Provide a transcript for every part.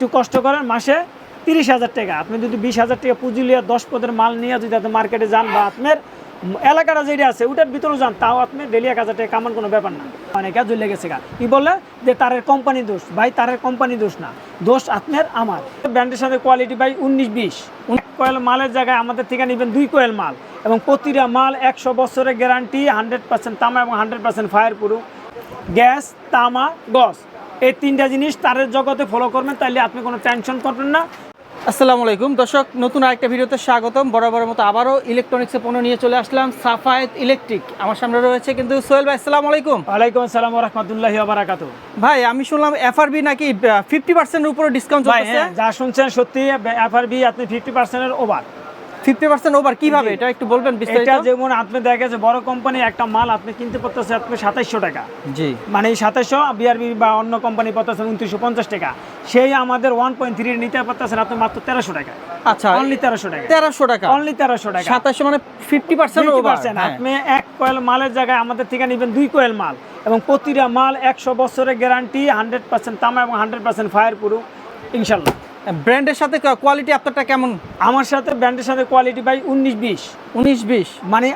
একটু কষ্ট করেন, মাসে তিরিশ হাজার টাকা। আপনি যদি বিশ হাজার টাকা পুঁজি লিয়ে দশ পদের মাল নিয়ে যদি আপনি মার্কেটে যান বা আপনার এলাকাটা যেটা আছে, ওটার ভিতরেও যান, তাও আপনি ডেলি এক হাজার টাকা কামান কোনো ব্যাপার না। অনেকে জ্বলে গেছে গা। কি বলে? যে তারের কোম্পানি দোষ। ভাই, তারের কোম্পানি দোষ না। দোষ আপনার, আমার। ব্র্যান্ডের সাথে কোয়ালিটি, ভাই, উনিশ বিশ। কয়েল মালের জায়গায় আমাদের থেকে নেবেন দুই কয়েল মাল। এবং প্রতিটা মাল একশো বছরের গ্যারান্টি হান্ড্রেড পার্সেন্ট তামা এবং hundred percent fire proof gas, তামা, গস। এই তিনটা জিনিস তারের জগতে ফলো করবেন তাইলে আপনি কোনো টেনশন করবেন না। আসসালামু আলাইকুম। দর্শক নতুন আরেকটা ভিডিওতে স্বাগতম। বরাবরের মতো আবারও ইলেকট্রনিক্সের পণ্য নিয়ে চলে আসলাম সাফায়েত ইলেকট্রিক আমার সামনে রয়েছে কিন্তু সোহেল ভাই আসসালামু আলাইকুম। ওয়ালাইকুম আসসালাম রহমতুল্লাহি বারাকাতু ভাই আমি শুনলাম এফআরবি নাকি ফিফটি পার্সেন্টের উপরে ডিসকাউন্ট হ্যাঁ, যা শুনছেন সত্যি এফআরবি আপনি ফিফটি পার্সেন্টের ওভার ফিফটি পার্সেন্ট ওভার কীভাবে? এটা একটু বলবেন এটা যেমন আপনি দেখা গেছে বড় কোম্পানি একটা মাল আপনি কিনতে আপনি সাতাইশশো টাকা। জি। মানে এই সাতাইশশো বিআরবি বা অন্য কোম্পানি টাকা। সেই আমাদের ওয়ান পয়েন্ট থ্রি নিতে পারতেছেন আপনি মাত্র টাকা। আচ্ছা অনলি তেরোশো টাকা। তেরোশো টাকা। অনলি টাকা। সাতাশশো মানে ফিফটি পার্সেন্ট 50% আপনি এক কয়েল মালের জায়গায় আমাদের থেকে নেবেন দুই কয়েল মাল এবং প্রতিটা মাল একশো বছরের গ্যারান্টি হান্ড্রেড পার্সেন্ট তামা এবং হান্ড্রেড পার্সেন্ট ফায়ার প্রুফ ইনশাল্লাহ। ব্র্যান্ডের সাথে কোয়ালিটি আপনারটা কেমন? আমার সাথে ব্র্যান্ডের সাথে কোয়ালিটি ভাই উনিশ বিশ। উনিশ বিশ? মানে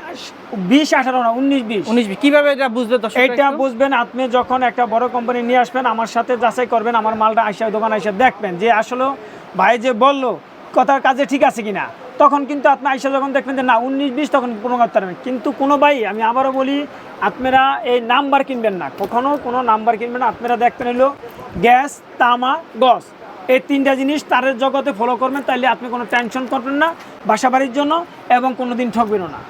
বিশ আঠারো না উনিশ বিশ। উনিশ বিশ। কীভাবে এটা বুঝবে তো এটা বুঝবেন আপনি যখন একটা বড় কোম্পানি নিয়ে আসবেন আমার সাথে যাচাই করবেন আমার মালটা আইসা দোকান আইসা দেখবেন যে আসলে ভাই যে বলল কথার কাজে ঠিক আছে কিনা। তখন কিন্তু আপনি আইসা যখন দেখবেন যে না উনিশ বিশ তখন কোনো করতে পারবেন কিন্তু কোনো ভাই আমি আবারও বলি আপনারা এই নাম্বার কিনবেন না। কখনো কোনো নাম্বার কিনবেন না। আপনারা দেখবেন হলো গ্যাস তামা গস। এই তিনটা জিনিস তারের জগতে ফলো করবেন তাইলে আপনি কোনো টেনশন করবেন না বাসা বাড়ির জন্য এবং কোনো দিন ঠকবেনও না।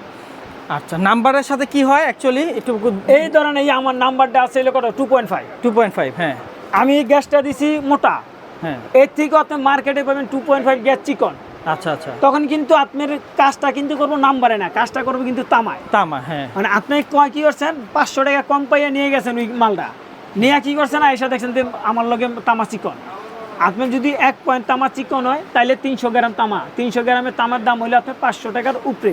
আচ্ছা নাম্বারের সাথে কি হয় অ্যাকচুয়ালি একটু এই ধরনের এই আমার নাম্বারটা আছে এলো কত? Two point five two point five হ্যাঁ। আমি গ্যাসটা দিছি মোটা। হ্যাঁ। এর থেকে আপনি মার্কেটে পাবেন টু পয়েন্ট ফাইভ গ্যাস চিকন। আচ্ছা আচ্ছা। তখন কিন্তু আপনার কাজটা কিন্তু করব নাম্বারে না কাজটা করব কিন্তু তামায়। তামা হ্যাঁ। মানে আপনি কয় কি করছেন? পাঁচশো টাকা কম পাইয়া নিয়ে গেছেন ওই মালটা। নিয়ে কি করছেন? এসে দেখছেন যে আমার লগে তামা চিকন। আপনি যদি এক পয়েন্ট তামা চিকন হয় তাহলে তিনশো গ্রাম তামা। তিনশো গ্রামের তামার দাম হইলে আপনার পাঁচশো টাকার উপরে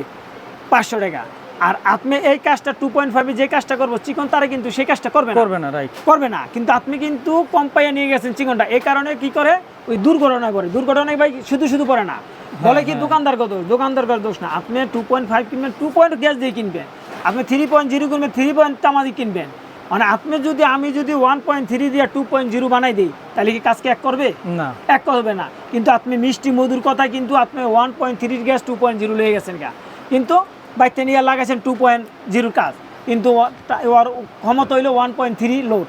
পাঁচশো টাকা। আর আপনি এই কাজটা টু পয়েন্ট ফাইভে যে কাজটা করব চিকন তারা কিন্তু সেই কাজটা করবে করবে না রাইট করবে না। কিন্তু আপনি কিন্তু কম পাইয়া নিয়ে গেছেন চিকনটা। এই কারণে কি করে? ওই দুর্ঘটনা করে। দুর্ঘটনায় ভাই শুধু শুধু পড়ে না। বলে কি দোকানদার কত? দোকানদার দোষ না? আপনি টু পয়েন্ট ফাইভ কিনবেন টু পয়েন্ট গ্যাস দিয়ে কিনবেন। আপনি থ্রি পয়েন্ট জিরো কিনবেন থ্রি পয়েন্ট তামা দিয়ে কিনবেন। মানে আপনি যদি আমি যদি ওয়ান পয়েন্ট থ্রি দিয়ে টু পয়েন্ট জিরো বানাই দিই তাহলে কি কাজকে এক করবে? না। এক করবে না। কিন্তু আপনি মিষ্টি মধুর কথা কিন্তু আপনি ওয়ান পয়েন্ট থ্রির গ্যাস টু পয়েন্ট জিরো লেগে গেছেন গা। কিন্তু বাইকটা নিয়ে লাগাইছেন টু পয়েন্ট জিরোর কাজ। কিন্তু ওর ক্ষমতা হইল ওয়ান পয়েন্ট থ্রি লোড।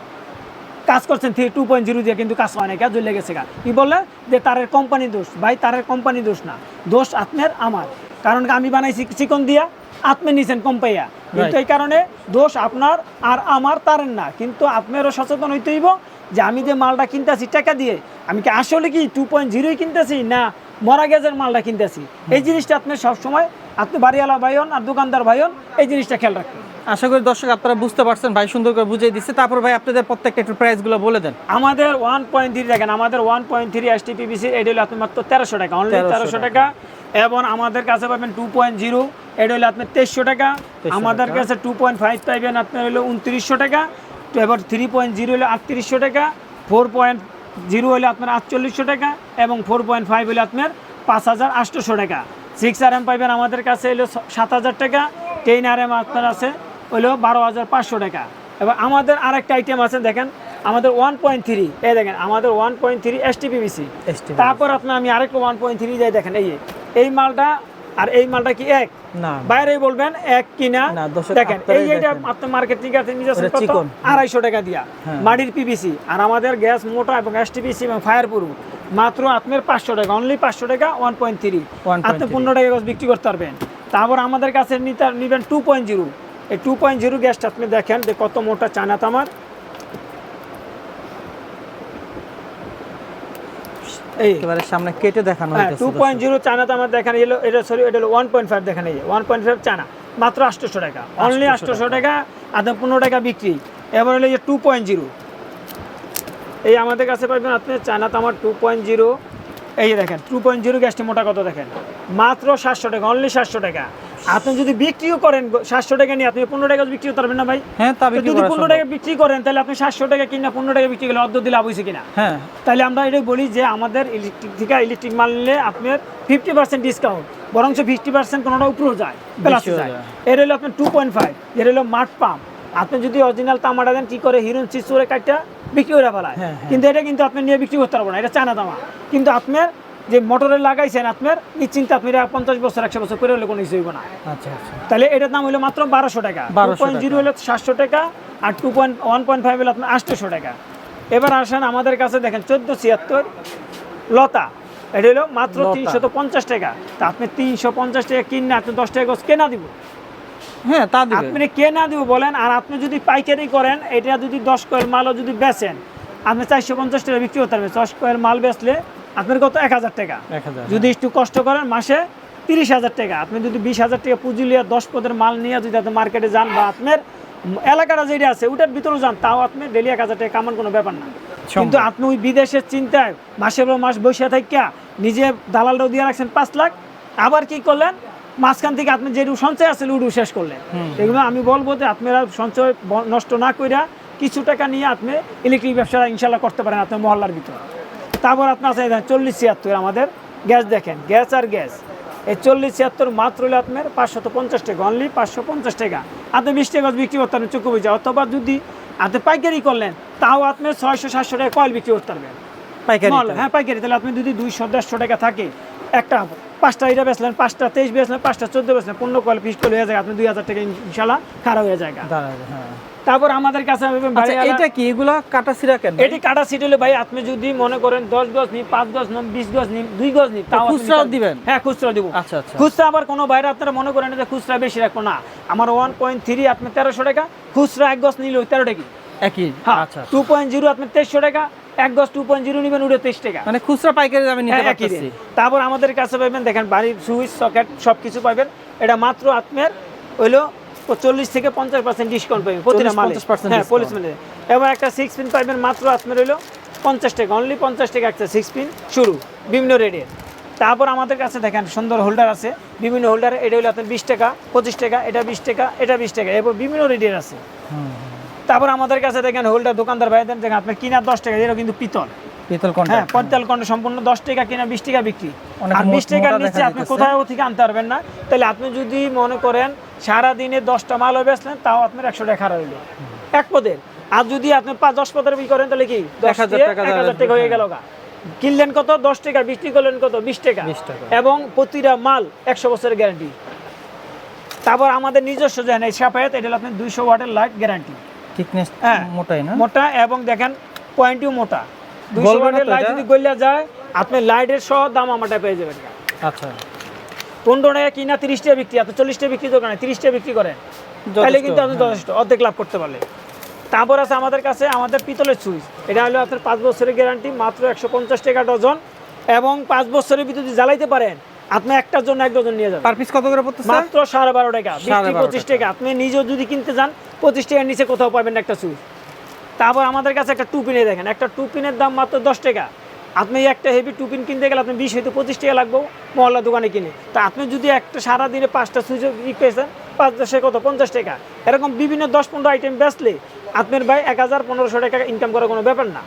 কাজ করছেন থ্রি টু পয়েন্ট জিরো দিয়ে কিন্তু কাজ হয় না জ্বলে গেছে গা। কি বললে? যে তারের কোম্পানি দোষ। ভাই তারের কোম্পানি দোষ না। দোষ আপনার আমার। কারণ আমি বানাইছি চিকন দিয়া। আপনি নিছেন কোম্পাইয়া কিন্তু এই কারণে দোষ আপনার আর আমার তারের না। কিন্তু আপনারও সচেতন হইতে হইব যে আমি যে মালটা কিনতেছি টাকা দিয়ে আমি কি আসলে কি টু পয়েন্ট জিরোই কিনতেছি না মরা গ্যাসের মালটা কিনতেছি? এই জিনিসটা আপনি সবসময় আপনি বাড়িওয়ালা ভাইয়ন আর দোকানদার ভাইয়ন এই জিনিসটা খেয়াল রাখবেন। আশা করি দর্শক আপনারা বুঝতে পারছেন ভাই সুন্দর করে বুঝিয়ে দিচ্ছে। তারপর ভাই আপনাদের প্রত্যেকটা একটু প্রাইসগুলো বলে দেন। আমাদের ওয়ান পয়েন্ট থ্রি দেখেন আমাদের one point three S T PBC এটা হলো আপনি মাত্র তেরোশো টাকা অনলি 1300 তেরোশো টাকা। এবং আমাদের কাছে পাবেন টু পয়েন্ট জিরো এটা হলো আপনার তেইশশো টাকা। আমাদের কাছে টু পয়েন্ট ফাইভ পাইবেন আপনার হলো উনত্রিশশো টাকা। এবার থ্রি পয়েন্ট জিরো হলো আটত্রিশশো টাকা ফোর পয়েন্ট জিরো হলে আপনার আটচল্লিশশো টাকা এবং ফোর পয়েন্ট ফাইভ হলে আপনার পাঁচ হাজার আটশোশো টাকা। সিক্স আর এম পাইবেন আমাদের কাছে হলো সাত হাজার টাকা টেন আর এম আপনার আছে হলো বারো হাজার পাঁচশো টাকা। এবার আমাদের আরেকটা আইটেম আছে দেখেন আমাদের ওয়ান পয়েন্ট থ্রি এই দেখেন আমাদের one point three S TPBC STPBC তারপর আপনার আমি আরেকটা ওয়ান পয়েন্ট থ্রি যাই দেখেন এই এই মালটা আর এই মালটা কি এক? না। বাইরে বলবেন এক কিনা। দেখেন এই দেখেন। আপনার মার্কেটিং আছে নিজস্ব ওটা কত? চিকন। আড়াইশো টাকা দিয়া। হ্যাঁ। মাটির পিবিসি আর আমাদের গ্যাস মোটা এবং এসটিপিসি এবং ফায়ার প্রুফ মাত্র আপনার পাঁচশো টাকা অনলি পাঁচশো টাকা ওয়ান পয়েন্ট থ্রি 1.3 আপনি পনেরো টাকা গ্যাস বিক্রি করতে পারবেন। তারপর আমাদের কাছে নিতে নেবেন টু পয়েন্ট জিরো এই টু পয়েন্ট জিরো গ্যাসটা আপনি দেখেন যে কত মোটা চায়না তামার একেবারে সামনে কেটে দেখানো হ্যাঁ টু পয়েন্ট জিরো চায়না তো আমার দেখানো এলো এটা সরি এটা হলো ওয়ান পয়েন্ট ফাইভ দেখানো ওয়ান পয়েন্ট ফাইভ চানা মাত্র আটশোশো টাকা অনলি 800 আটশোশো টাকা। আধা পনেরো টাকা বিক্রি। এবার হলো যে টু পয়েন্ট জিরো এই আমাদের কাছে পাবেন আপনি চানা আমার টু পয়েন্ট জিরো এই যে দেখেন টু পয়েন্ট জিরো গ্যাসটি মোটা কত দেখেন? মাত্র সাতশো টাকা অনলি সাতশো টাকা। আপনি যদি বিক্রিও করেন সাতশো টাকা নিয়ে আপনি পনেরো টাকা বিক্রি করতে না ভাই? হ্যাঁ তা যদি পনেরো টাকা বিক্রি করেন তাহলে আপনি সাতশো টাকা কিনা পনেরো টাকা বিক্রি করলে অর্ধ দিলে লাভ হয়েছে কিনা? হ্যাঁ। তাহলে আমরা এটাই বলি যে আমাদের ইলেকট্রিক থেকে ইলেকট্রিক মাল নিলে আপনার ফিফটি পার্সেন্ট ডিসকাউন্ট বরঞ্চ ফিফটি পার্সেন্ট কোনোটা উপরেও যায় প্লাসে যায়। এর হলো আপনার টু পয়েন্ট ফাইভ এর হলো মাঠ পাম্প। আপনি যদি অরিজিনাল তামাটা দেন কি করে? হিরোন চিচুরে কাটটা বিক্রি করে ফেলায়। হ্যাঁ, হ্যাঁ। কিন্তু এটা কিন্তু আপনি নিয়ে বিক্রি করতে পারবেন না এটা চায়না তামা। কিন্তু আপনার যে মোটরে লাগাইছেন আপনার নিশ্চিন্তে আপনি পঞ্চাশ বছর একশো বছর করে হলে কোনো কিছু হইব না। আচ্ছা আচ্ছা। তাহলে এটার দাম হলো মাত্র বারোশো টাকা। 1200 পয়েন্ট জিরো হলো সাতশো টাকা আর two point one point five হলো আপনার আটশোশো টাকা। এবার আসেন আমাদের কাছে দেখেন চোদ্দ ছিয়াত্তর লতা। এটা হলো মাত্র। তিনশো পঞ্চাশ টাকা। তা আপনি তিনশো পঞ্চাশ টাকা কিনে আপনি দশ টাকা গোছ কেনা দিব। হ্যাঁ তা দিবে। আপনি কেনা দিব বলেন আর আপনি যদি পাইকারি করেন এটা যদি দশ কয়ের মালও যদি বেচেন আপনি চারশো পঞ্চাশ টাকা বিক্রি করতে পারবেন। দশ কয়ের মাল বেচলে আপনার কত? এক হাজার টাকা। যদি একটু কষ্ট করেন মাসে তিরিশ হাজার টাকা। আপনি যদি বিশ হাজার টাকা পুঁজি লিয়ে দশ পদের মাল নিয়ে যদি আপনি মার্কেটে যান বা আপনার এলাকাটা যেটা আছে ওটার ভিতরেও যান তাও আপনি ডেলি এক হাজার টাকা কামান কোনো ব্যাপার না। কিন্তু আপনি ওই বিদেশের চিন্তায় মাসের পর মাস বসে থাকিয়া নিজে দালালটাও দিয়ে রাখছেন পাঁচ লাখ আবার কি করলেন? মাঝখান থেকে আপনি যেটু সঞ্চয় আছে উডু শেষ করলেন। এগুলো আমি বলব যে আপনারা সঞ্চয় নষ্ট না কইরা কিছু টাকা নিয়ে আপনি ইলেকট্রিক ব্যবসা ইনশাল্লাহ করতে পারেন আপনার মহল্লার ভিতরে। তারপর আপনার আছে চল্লিশ ছিয়াত্তর আমাদের গ্যাস দেখেন গ্যাস আর গ্যাস। এই চল্লিশ ছিয়াত্তর মাত্র হলে আপনার পাঁচশত পঞ্চাশ টাকা অনলি পাঁচশো পঞ্চাশ টাকা। আপনি বিশ টাকা বিক্রি করতে পারবেন চুকু বুঝে অথবা যদি আপনি পাইকারি করলেন তাও আপনি ছয়শো সাতশো টাকা কয়েল বিক্রি করতে পারবেন। পাইকারি হ্যাঁ পাইকারি। তাহলে আপনি যদি দুইশো দেড়শো টাকা থাকে একটা পাঁচটা এটা বেচলেন পাঁচটা তেইশ বেচলেন পাঁচটা চোদ্দ বেচলেন পনেরো কয়েল পিস করে হয়ে যায় আপনি দুই হাজার টাকা ইনশাল্লাহ খারাপ হয়ে যায় হ্যাঁ। তারপর আমাদের কাছে আচ্ছা এটা কি? এগুলা কাটা সিরা কেন? এটি কাটা সিট হলে ভাই আপনি যদি মনে করেন দশ গজ নিন পাঁচ গজ নিন বিশ গজ নিন দুই গজ নিন তাও নিতে- দিবেন? হ্যাঁ খুচরা দিব। আচ্ছা আচ্ছা। খুচরা আবার কোনো বাইরে আপনারা মনে করেন যে খুচরা বেশি রাখব না। আমার ওয়ান পয়েন্ট থ্রি আপনি তেরোশো টাকা খুচরা এক গজ নিলে তেরো টাকা একই হ্যাঁ আচ্ছা টু পয়েন্ট জিরো আপনি তেইশশো টাকা এক গজ টু পয়েন্ট জিরো নেবেন উঠে তেইশ টাকা। মানে খুচরা পাইকারি দামে নিতে হ্যাঁ, পারতেছি। তারপর আমাদের কাছে পাবেন দেখেন বাড়ির সুইচ সকেট সব কিছু পাবেন এটা মাত্র আপনার হইল চল্লিশ থেকে পঞ্চাশ পার্সেন্ট ডিসকাউন্ট পাবেন প্রতিটা 40 মালে। হ্যাঁ পলিশ মানে এবার একটা সিক্স পিন পাবেন মাত্র আপনার হইল পঞ্চাশ টাকা অনলি পঞ্চাশ টাকা একটা সিক্স পিন শুরু বিভিন্ন রেটের তারপর আমাদের কাছে দেখেন সুন্দর হোল্ডার আছে বিভিন্ন হোল্ডার এটা হলো আপনার বিশ টাকা পঁচিশ টাকা এটা বিশ টাকা এটা বিশ টাকা এবার বিভিন্ন রেটের আছে। তারপর আমাদের কাছে দেখেন হোল্ডার দোকানদার ভাই দেন দেখেন আপনি কিনা দশ টাকা এটা কিন্তু পিতল। পিতল হ্যাঁ কন্ড সম্পূর্ণ দশ টাকা কিনা বিশ টাকা বিক্রি। আর বিশ টাকার নিচে আপনি কোথাও থেকে আনতে পারবেন না। তাহলে আপনি যদি মনে করেন সারা দিনে দশটা মাল বেচলেন তাও আপনার একশো টাকা খারাপ হইল। এক পদের। আর যদি আপনি পাঁচ দশ পদের বিক্রি করেন তাহলে কি? দশ 1000 দিয়ে টাকা এক হাজার টাকা হয়ে গেল কিনলেন কত? দশ টাকা বিক্রি করলেন কত? বিশ টাকা। 20 এবং প্রতিটা মাল একশো বছরের গ্যারান্টি তারপর আমাদের নিজস্ব এই সাফায়াত এটা হলো আপনার দুইশো ওয়াটের লাইট গ্যারান্টি থিকনেস হ্যাঁ। মোটাই না? মোটা এবং দেখেন পয়েন্টও মোটা। দুইশো ওয়াটের লাইট যদি গলিয়া যায় আপনি লাইটের সহ দাম আমারটা পেয়ে যাবেন। আচ্ছা। পনেরো টাকা কিনা তিরিশ টাকা বিক্রি আপনি চল্লিশ টাকা বিক্রি দোকানে তিরিশ টাকা বিক্রি করেন। তাহলে কিন্তু আপনি হ্যাঁ। যথেষ্ট অর্ধেক লাভ করতে পারলে। তারপর আছে আমাদের কাছে আমাদের পিতলের সুইচ। এটা হলো আপনার পাঁচ বছরের গ্যারান্টি মাত্র একশো পঞ্চাশ টাকা ডজন। এবং পাঁচ বছরের ভিতরে যদি জ্বালাইতে পারেন আপনি একটার জন্য এক ডজন নিয়ে যাবেন। পার পিস কত করে পড়তেছে? মাত্র সাড়ে বারো টাকা 12.5 পঁচিশ টাকা। আপনি নিজেও যদি কিনতে যান পঁচিশ টাকার নিচে কোথাও পাবেন একটা সুইচ তারপর আমাদের কাছে একটা টুপিনে দেখেন একটা টুপিনের দাম মাত্র দশ টাকা। আপনি একটা হেভি টুপিন কিনতে গেলে আপনি বিশ হয়তো পঁচিশ টাকা লাগবে মহল্লা দোকানে কিনে। তা আপনি যদি একটা সারা দিনে পাঁচটা সুইচ ই পেয়েছেন পাঁচ দশে কত? পঞ্চাশ টাকা। এরকম বিভিন্ন দশ পনেরো আইটেম বেচলে আপনার ভাই এক হাজার পনেরোশো টাকা ইনকাম করার কোনো ব্যাপার না।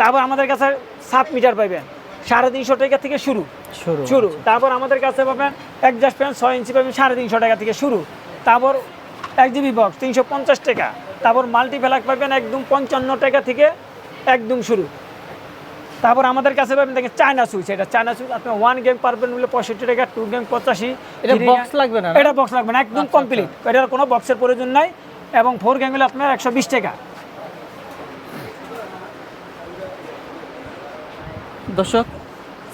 তারপর আমাদের কাছে সাত মিটার পাবেন সাড়ে তিনশো টাকা থেকে শুরু। শুরু। শুরু। তারপর আমাদের কাছে পাবেন একজাস্ট প্যান্ট ছয় ইঞ্চি পাবেন সাড়ে তিনশো টাকা থেকে শুরু। তারপর এক জিবি বক্স তিনশো পঞ্চাশ টাকা। তারপর মাল্টি ফ্ল্যাগ পাবেন একদম পঞ্চান্ন টাকা থেকে একদম শুরু। তারপর আমাদের কাছে পাবেন দেখেন চায়না সুইচ এটা চায়না সুইচ আপনি ওয়ান গেম পারবেন বলে পঁয়ষট্টি টাকা টু গেম পঁচাশি এটা বক্স লাগবে না? এটা বক্স লাগবে না একদম আচ্ছা, কমপ্লিট এটার কোনো বক্সের প্রয়োজন নাই এবং ফোর গেম হলে আপনার একশো বিশ টাকা। দর্শক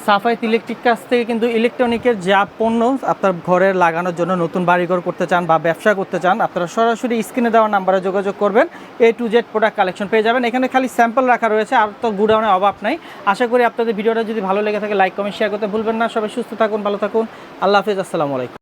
সাফাইত ইলেকট্রিক কাছ থেকে কিন্তু ইলেকট্রনিকের যা পণ্য আপনার ঘরের লাগানোর জন্য নতুন বাড়িঘর করতে চান বা ব্যবসা করতে চান, আপনারা সরাসরি স্ক্রিনে দেওয়া নাম্বারে যোগাযোগ করবেন। A to Z product collection পেয়ে যাবেন। এখানে খালি স্যাম্পল রাখা রয়েছে, আর তো গুডাউনের অভাব নাই। আশা করি আপনাদের ভিডিওটা যদি ভালো লেগে থাকে লাইক কমেন্ট শেয়ার করতে ভুলবেন না। সবাই সুস্থ থাকুন, ভালো থাকুন। আল্লাহ হাফিজ, আসসালামু আলাইকুম।